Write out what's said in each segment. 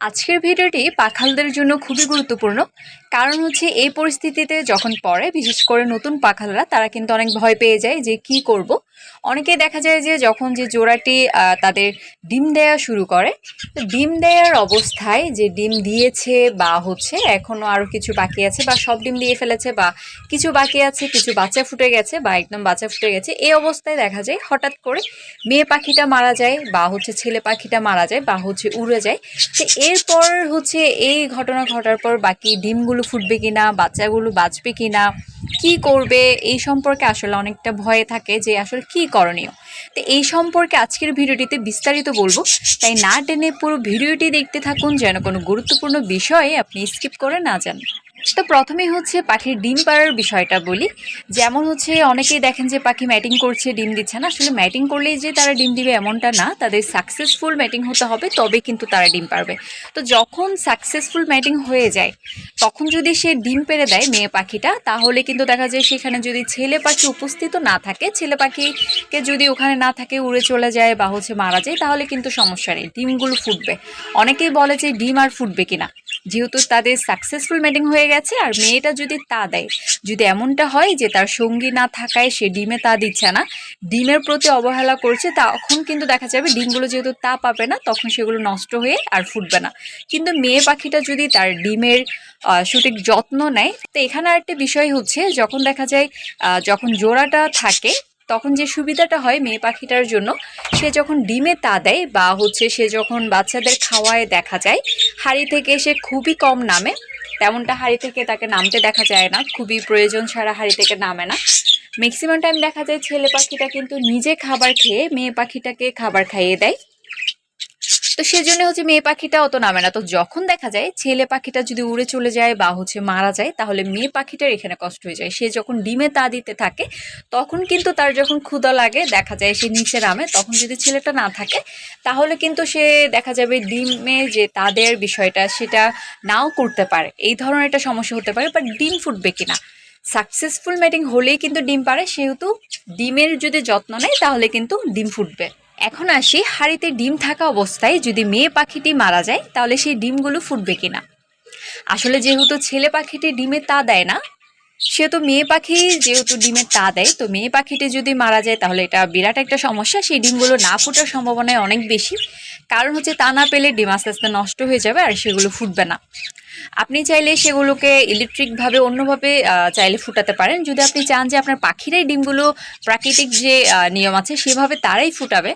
আজকের ভিডিওটি পাখালদের জন্য খুবই গুরুত্বপূর্ণ। কারণ হচ্ছে এই পরিস্থিতিতে যখন পড়ে, বিশেষ করে নতুন পাখালরা, তারা কিন্তু অনেক ভয় পেয়ে যায় যে কি করব। অনেকেই দেখা যায় যে যখন যে জোড়াটি তাদের ডিম দেয়া শুরু করে ডিম দেওয়ার অবস্থায় যে ডিম দিয়েছে বা হচ্ছে এখনও আরও কিছু বাকি আছে বা সব ডিম দিয়ে ফেলেছে বা কিছু বাকি আছে, কিছু বাচ্চা ফুটে গেছে বা একদম বাচ্চা ফুটে গেছে, এই অবস্থায় দেখা যায় হঠাৎ করে মেয়ে পাখিটা মারা যায় বা হচ্ছে ছেলে পাখিটা মারা যায় বা হচ্ছে উড়ে যায় তো এরপর হচ্ছে এই ঘটনা ঘটার পর বাকি ডিমগুলো ফুটবে কিনা, বাচ্চাগুলো বাঁচবে কিনা, কি করবে, এই সম্পর্কে আসলে অনেকটা ভয়ে থাকে যে আসলে কি করণীয়। তো এই সম্পর্কে আজকের ভিডিওটিতে বিস্তারিত বলব। তাই না টেনে পুরো ভিডিওটি দেখতে থাকুন, যেন কোনো গুরুত্বপূর্ণ বিষয়ে আপনি স্কিপ করে না যান। তো প্রথমেই হচ্ছে পাখির ডিম পাড়ার বিষয়টা বলি। যেমন হচ্ছে অনেকেই দেখেন যে পাখি ম্যাটিং করছে, ডিম দিচ্ছে না। আসলে ম্যাটিং করলেই যে তারা ডিম দিবে এমনটা না। তাদের সাকসেসফুল ম্যাটিং হতে হবে তবে কিন্তু তারা ডিম পারবে। তো যখন সাকসেসফুল ম্যাটিং হয়ে যায়, তখন যদি সে ডিম পেড়ে দেয় মেয়ে পাখিটা, তাহলে কিন্তু দেখা যায় সেখানে যদি ছেলে পাখি উপস্থিত না থাকে, ছেলে পাখিকে যদি ওখানে না থাকে, উড়ে চলে যায় বা হচ্ছে মারা যায়, তাহলে কিন্তু সমস্যা নেই, ডিমগুলো ফুটবে। অনেকেই বলে যে ডিম আর ফুটবে কিনা। যেহেতু তাদের সাকসেসফুল ম্যাটিং হয়ে গেছে, আর মেয়েটা যদি তা দেয়, যদি এমনটা হয় যে তার সঙ্গী না থাকায় সে ডিমে তা দিচ্ছে না, ডিমের প্রতি অবহেলা করছে, তখন কিন্তু দেখা যাবে ডিমগুলো যেহেতু তা পাবে না, তখন সেগুলো নষ্ট হয়ে আর ফুটবে না। কিন্তু মেয়ে পাখিটা যদি তার ডিমের সঠিক যত্ন নেয়, তো এখানে আরেকটা বিষয় হচ্ছে, যখন দেখা যায় যখন জোড়াটা থাকে তখন যে সুবিধাটা হয় মেয়ে পাখিটার জন্য, সে যখন ডিমে তা দেয় বা হচ্ছে সে যখন বাচ্চাদের খাওয়ায় দেখা যায়, হাড়ি থেকে সে খুবই কম নামে। তেমনটা হাড়ি থেকে তাকে নামতে দেখা যায় না, খুবই প্রয়োজন ছাড়া হাড়ি থেকে নামে না। ম্যাক্সিমাম টাইম দেখা যায় ছেলে পাখিটা কিন্তু নিজে খাবার খেয়ে মেয়ে পাখিটাকে খাবার খাইয়ে দেয়। তো সেজন্য হচ্ছে মেয়ে পাখিটা অত নামে না। তো যখন দেখা যায় ছেলে পাখিটা যদি উড়ে চলে যায় বা হচ্ছে মারা যায়, তাহলে মেয়ে পাখিটার এখানে কষ্ট হয়ে যায়। সে যখন ডিমে তা দিতে থাকে, তখন কিন্তু তার যখন ক্ষুধা লাগে, দেখা যায় সে নিচে নামে। তখন যদি ছেলেটা না থাকে, তাহলে কিন্তু সে দেখা যাবে ডিমে যে তাদের বিষয়টা, সেটা নাও করতে পারে। এই ধরনের একটা সমস্যা হতে পারে বাট ডিম ফুটবে কিনা? সাকসেসফুল ম্যাটিং হলেই কিন্তু ডিম পারে, সেহেতু ডিমের যদি যত্ন নেয়, তাহলে কিন্তু ডিম ফুটবে। এখন আসি হাড়িতে ডিম থাকা অবস্থায় যদি মেয়ে পাখিটি মারা যায়, তাহলে সেই ডিমগুলো ফুটবে কিনা? আসলে যেহেতু ছেলে পাখিটি ডিমে তা দেয় না, সেহেতু মেয়ে পাখি যেহেতু ডিমে তা দেয়, তো মেয়ে পাখিটি যদি মারা যায়, তাহলে এটা বিরাট একটা সমস্যা। সেই ডিমগুলো না ফুটার সম্ভাবনায় অনেক বেশি। কারণ হচ্ছে তা না পেলে ডিম আস্তে আস্তে নষ্ট হয়ে যাবে আর সেগুলো ফুটবে না। আপনি চাইলে সেগুলোকে ইলেকট্রিকভাবে অন্যভাবে চাইলে ফুটাতে পারেন। যদি আপনি চান যে আপনার পাখিরাই ডিমগুলো প্রাকৃতিক যে নিয়ম আছে সেভাবে তারাই ফুটাবে,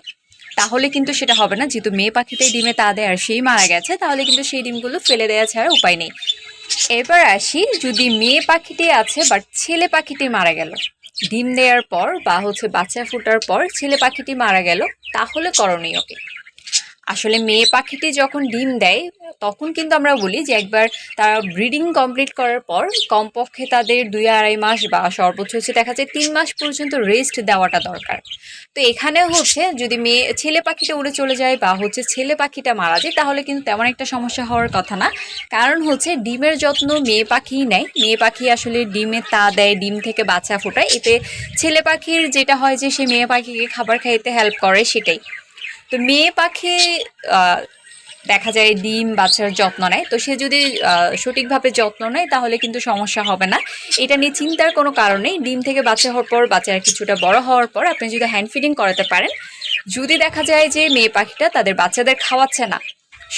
তাহলে কিন্তু সেটা হবে না। যেহেতু মেয়ে পাখিটাই ডিমে তা দেয় আর সেই মারা গেছে, তাহলে কিন্তু সেই ডিমগুলো ফেলে দেওয়া ছাড়া উপায় নেই। এবার আসি, যদি মেয়ে পাখিটি আছে বাট ছেলে পাখিটি মারা গেল, ডিম দেওয়ার পর বা হচ্ছে বাচ্চা ফোটার পর ছেলে পাখিটি মারা গেল, তাহলে করণীয় কি? আসলে মেয়ে পাখিটি যখন ডিম দেয়, তখন কিন্তু আমরা বলি যে একবার তারা ব্রিডিং কমপ্লিট করার পর কমপক্ষে তাদের দুই আড়াই মাস বা সর্বোচ্চ হচ্ছে দেখা যায় তিন মাস পর্যন্ত রেস্ট দেওয়াটা দরকার। তো এখানে হচ্ছে যদি মেয়ে, ছেলে পাখিটা উড়ে চলে যায় বা হচ্ছে ছেলে পাখিটা মারা যায়, তাহলে কিন্তু তেমন একটা সমস্যা হওয়ার কথা না। কারণ হচ্ছে ডিমের যত্ন মেয়ে পাখিই নেয়। মেয়ে পাখি আসলে ডিমে তা দেয়, ডিম থেকে বাচ্চা ফোটায়। এতে ছেলে পাখির যেটা হয় যে সে মেয়ে পাখিকে খাবার খাইতে হেল্প করে সেটাই। তো মেয়ে পাখি দেখা যায় ডিম, বাচ্চার যত্ন নেয়। তো সে যদি সঠিকভাবে যত্ন নেয়, তাহলে কিন্তু সমস্যা হবে না। এটা নিয়ে চিন্তার কোনো কারণ নেই। ডিম থেকে বাচ্চা হওয়ার পর, বাচ্চারা কিছুটা বড় হওয়ার পর, আপনি যদি হ্যান্ড ফিডিং করাতে পারেন, যদি দেখা যায় যে মেয়ে পাখিটা তাদের বাচ্চাদের খাওয়াচ্ছে না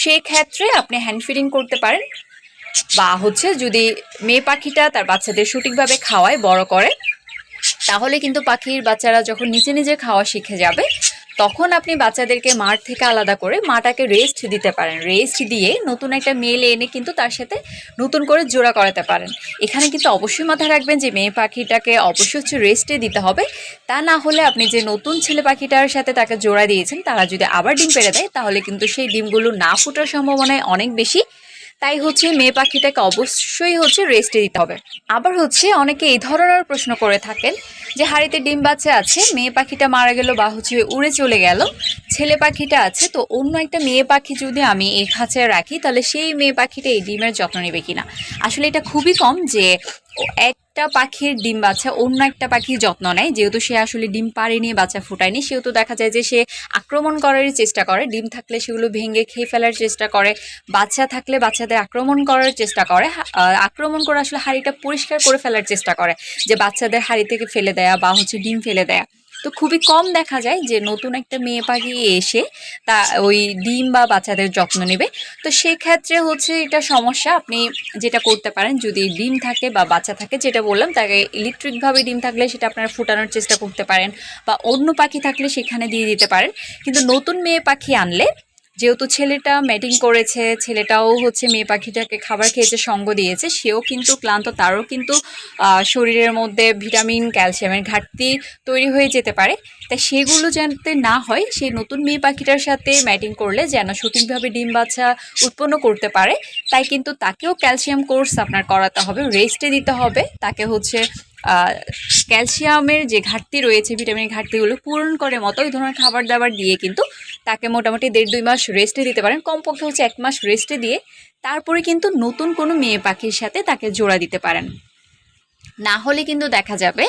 সেই ক্ষেত্রে আপনি হ্যান্ড ফিডিং করতে পারেন। বা হচ্ছে যদি মেয়ে পাখিটা তার বাচ্চাদের সঠিকভাবে খাওয়ায়, বড় করে, তাহলে কিন্তু পাখির বাচ্চারা যখন নিজে নিজে খাওয়া শিখে যাবে তখন আপনি বাচ্চাদেরকে মাঠ থেকে আলাদা করে মাটাকে রেস্ট দিতে পারেন। রেস্ট দিয়ে নতুন একটা মেল এনে কিন্তু তার সাথে নতুন করে জোড়া করাতে পারেন। এখানে কিন্তু অবশ্যই মাথায় রাখবেন যে মেয়ে পাখিটাকে অবশ্যই হচ্ছে রেস্টে দিতে হবে। তা না হলে আপনি যে নতুন ছেলে পাখিটার সাথে তাকে জোড়া দিয়েছেন, তারা যদি আবার ডিম পেড়ে দেয়, তাহলে কিন্তু সেই ডিমগুলো না ফোটার সম্ভাবনায় অনেক বেশি তাই হচ্ছে মেয়ে পাখিটাকে অবশ্যই হচ্ছে রেস্টে দিতে হবে। আবার হচ্ছে অনেকে এই ধরনের প্রশ্ন করে থাকেন যে, হাড়িতে ডিম বাচ্চা আছে, মেয়ে পাখিটা মারা গেল বা হচ্ছে উড়ে চলে গেল, ছেলে পাখিটা আছে, তো অন্য একটা মেয়ে পাখি যদি আমি এই খাঁচায় রাখি, তাহলে সেই মেয়ে পাখিটা এই ডিমের যত্ন নেবে কিনা? আসলে এটা খুবই কম যে, ও একটা পাখির ডিম বাচ্চা, অন্য একটা পাখির যত্ন নেয়। যেহেতু সে আসলে ডিম পারেনি বাচ্চা ফুটায়নি, সেহেতু দেখা যায় যে সে আক্রমণ করার চেষ্টা করে। ডিম থাকলে সেগুলো ভেঙে খেয়ে ফেলার চেষ্টা করে। বাচ্চা থাকলে বাচ্চাদের আক্রমণ করার চেষ্টা করে। আক্রমণ করে আসলে হাড়িটা পরিষ্কার করে ফেলার চেষ্টা করে। যে বাচ্চাদের হাড়ি থেকে ফেলে দেয়া বা হচ্ছে ডিম ফেলে দেয়া। তো খুবই কম দেখা যায় যে নতুন একটা মেয়ে পাখি এসে তা ওই ডিম বা বাচ্চাদের যত্ন নেবে। তো সেক্ষেত্রে হচ্ছে এটা সমস্যা, আপনি যেটা করতে পারেন যদি ডিম থাকে বা বাচ্চা থাকে যেটা বললাম, তাকে ইলেকট্রিকভাবে ডিম থাকলে সেটা আপনারা ফুটানোর চেষ্টা করতে পারেন বা অন্য পাখি থাকলে সেখানে দিয়ে দিতে পারেন। কিন্তু নতুন মেয়ে পাখি আনলে যেহেতু ছেলেটা ম্যাটিং করেছে, ছেলেটাও হচ্ছে মেয়ে পাখিটাকে খাবার খেয়েছে, সঙ্গ দিয়েছে, সেও কিন্তু ক্লান্ত, তারও কিন্তু শরীরের মধ্যে ভিটামিন, ক্যালসিয়ামের ঘাটতি তৈরি হয়ে যেতে পারে। তাই সেগুলো যাতে না হয়, সেই নতুন মেয়ে পাখিটার সাথে ম্যাটিং করলে যেন সঠিকভাবে ডিম বাচ্চা উৎপন্ন করতে পারে। তাই কিন্তু তাকেও ক্যালসিয়াম কোর্স আপনার করাতে হবে, রেস্টে দিতে হবে। তাকে হচ্ছে ক্যালসিয়ামের যে ঘাটতি রয়েছে, ভিটামিনের ঘাটতিগুলো পূরণ করে মতো ওই ধরনের খাবার দাবার দিয়ে কিন্তু তাকে মোটামুটি দেড় দুই মাস রেস্টে দিতে পারেন। কমপক্ষে হচ্ছে এক মাস রেস্টে দিয়ে তারপরে কিন্তু নতুন কোনো মেয়ে পাখির সাথে তাকে জোড়া দিতে পারেন। না হলে কিন্তু দেখা যাবে,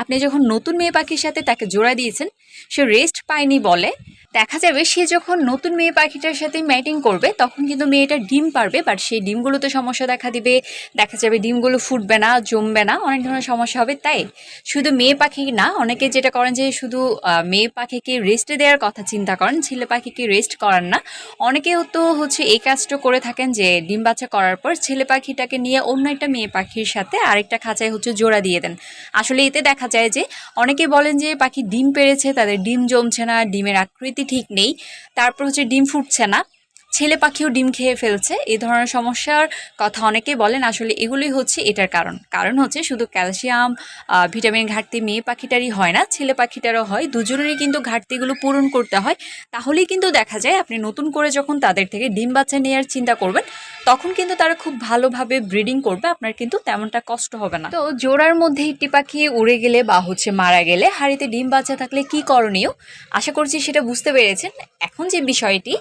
আপনি যখন নতুন মেয়ে পাখির সাথে তাকে জোড়া দিয়েছেন, সে রেস্ট পায়নি বলে দেখা যাবে সে যখন নতুন মেয়ে পাখিটার সাথে ম্যাটিং করবে, তখন কিন্তু মেয়েটা ডিম পারবে বাট সেই ডিমগুলোতে সমস্যা দেখা দিবে। দেখা যাবে ডিমগুলো ফুটবে না, জমবে না, অনেক ধরনের সমস্যা হবে, তাই? শুধু মেয়ে পাখি না, অনেকে যেটা করেন যে শুধু মেয়ে পাখিকে রেস্টে দেওয়ার কথা চিন্তা করেন, ছেলে পাখিকে রেস্ট করান না। অনেকে তো হচ্ছে এই কাজটা করে থাকেন যে ডিম বাচ্চা করার পর ছেলে পাখিটাকে নিয়ে অন্য একটা মেয়ে পাখির সাথে আরেকটা খাঁচায় হচ্ছে জোড়া দিয়ে দেন। আসলে এতে দেখা যায় যে অনেকে বলেন যে পাখি ডিম পেড়েছে, তাদের ডিম জমছে না, ডিমের আকৃতি ঠিক নেই। তারপর হচ্ছে ডিম ফুটছে না। ছেলে পাখিও ডিম খেয়ে ফেলছে। এই ধরনের সমস্যার কথা অনেকেই বলেন, আসলে এগুলোই হচ্ছে এটার কারণ। কারণ হচ্ছে শুধু ক্যালসিয়াম ভিটামিন ঘাটতি মেয়ে পাখিটারই হয় না, ছেলে পাখিটারও হয়। দুজনেরই কিন্তু ঘাটতিগুলো পূরণ করতে হয়। তাহলেই কিন্তু দেখা যায় আপনি নতুন করে যখন তাদের থেকে ডিম বাচ্চা নেওয়ার চিন্তা করবেন তখন কিন্তু তারা খুব ভালোভাবে ব্রিডিং করবে, আপনার কিন্তু তেমনটা কষ্ট হবে না। তো জোড়ার মধ্যে একটি পাখি উড়ে গেলে বা হচ্ছে মারা গেলে হাড়িতে ডিম বাচ্চা থাকলে কি করণীয়? আশা করছি সেটা বুঝতে পেরেছেন। এখন যে বিষয়টি,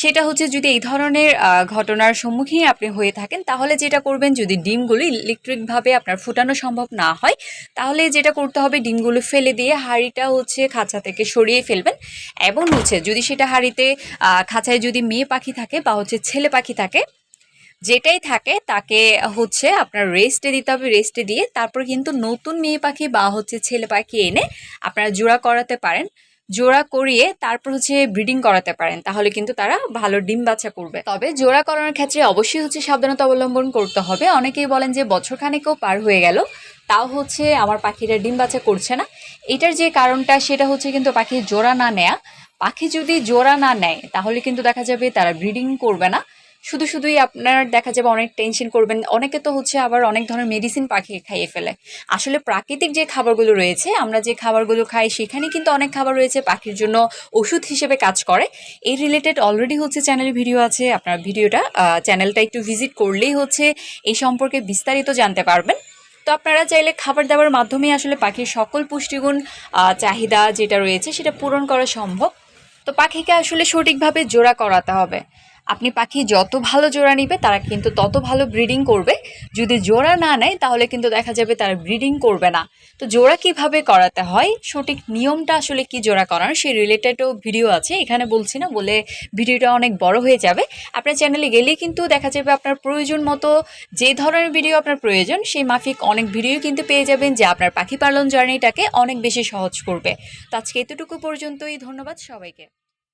সেটা হচ্ছে যদি এই ধরনের ঘটনার সম্মুখীন আপনি হয়ে থাকেন, তাহলে যেটা করবেন যদি ডিমগুলো ইলেকট্রিকভাবে আপনার ফুটানো সম্ভব না হয়, তাহলে যেটা করতে হবে ডিমগুলো ফেলে দিয়ে হাঁড়িটা হচ্ছে খাঁচা থেকে সরিয়ে ফেলবেন। এবং হচ্ছে যদি সেটা হাঁড়িতে খাঁচায় যদি মেয়ে পাখি থাকে বা হচ্ছে ছেলে পাখি থাকে যেটাই থাকে তাকে হচ্ছে আপনার রেস্টে দিতে হবে রেস্টে দিয়ে তারপর কিন্তু নতুন মেয়ে পাখি বা হচ্ছে ছেলে পাখি এনে আপনারা জোড়া করাতে পারেন। জোড়া করিয়ে তারপর হচ্ছে ব্রিডিং করাতে পারেন, তাহলে কিন্তু তারা ভালো ডিম বাচ্চা করবে। তবে জোড়া করানোর ক্ষেত্রে অবশ্যই হচ্ছে সাবধানতা অবলম্বন করতে হবে। অনেকেই বলেন যে বছরখানেকেও পার হয়ে গেল, তাও হচ্ছে আমার পাখিরা ডিম বাচ্চা করছে না। এটার যে কারণটা সেটা হচ্ছে কিন্তু পাখির জোড়া না নেয়া। পাখি যদি জোড়া না নেয়, তাহলে কিন্তু দেখা যাবে তারা ব্রিডিং করবে না। শুধু শুধুই আপনার দেখা যাবে অনেক টেনশন করবেন। অনেকে তো হচ্ছে আবার অনেক ধরনের মেডিসিন পাখি খাইয়ে ফেলে। আসলে প্রাকৃতিক যে খাবারগুলো রয়েছে, আমরা যে খাবারগুলো খাই, সেখানে কিন্তু অনেক খাবার রয়েছে পাখির জন্য ওষুধ হিসেবে কাজ করে। এই রিলেটেড অলরেডি হচ্ছে চ্যানেলে ভিডিও আছে। আপনার ভিডিওটা চ্যানেলটা একটু ভিজিট করলেই হচ্ছে এই সম্পর্কে বিস্তারিত জানতে পারবেন। তো আপনারা চাইলে খাবার দাবার মাধ্যমে আসলে পাখির সকল পুষ্টিগুণ চাহিদা যেটা রয়েছে সেটা পূরণ করা সম্ভব। তো পাখিকে আসলে সঠিকভাবে জোড়া করাতে হবে। আপনি পাখি যত ভালো জোড়া নিবে, তারা কিন্তু তত ভালো ব্রিডিং করবে। যদি জোড়া না নেয়, তাহলে কিন্তু দেখা যাবে তারা ব্রিডিং করবে না। তো জোড়া কীভাবে করাতে হয়? সঠিক নিয়মটা আসলে কি জোড়া করানো? সেই রিলেটেডও ভিডিও আছে, এখানে বলছি না, বলে ভিডিওটা অনেক বড় হয়ে যাবে। আপনার চ্যানেলে গেলেই কিন্তু দেখা যাবে আপনার প্রয়োজন মতো যে ধরনের ভিডিও আপনার প্রয়োজন, সেই মাফিক অনেক ভিডিও কিন্তু পেয়ে যাবেন যে আপনার পাখি পালন জার্নিটাকে অনেক বেশি সহজ করবে। তো আজকে এতটুকু পর্যন্তই, ধন্যবাদ সবাইকে।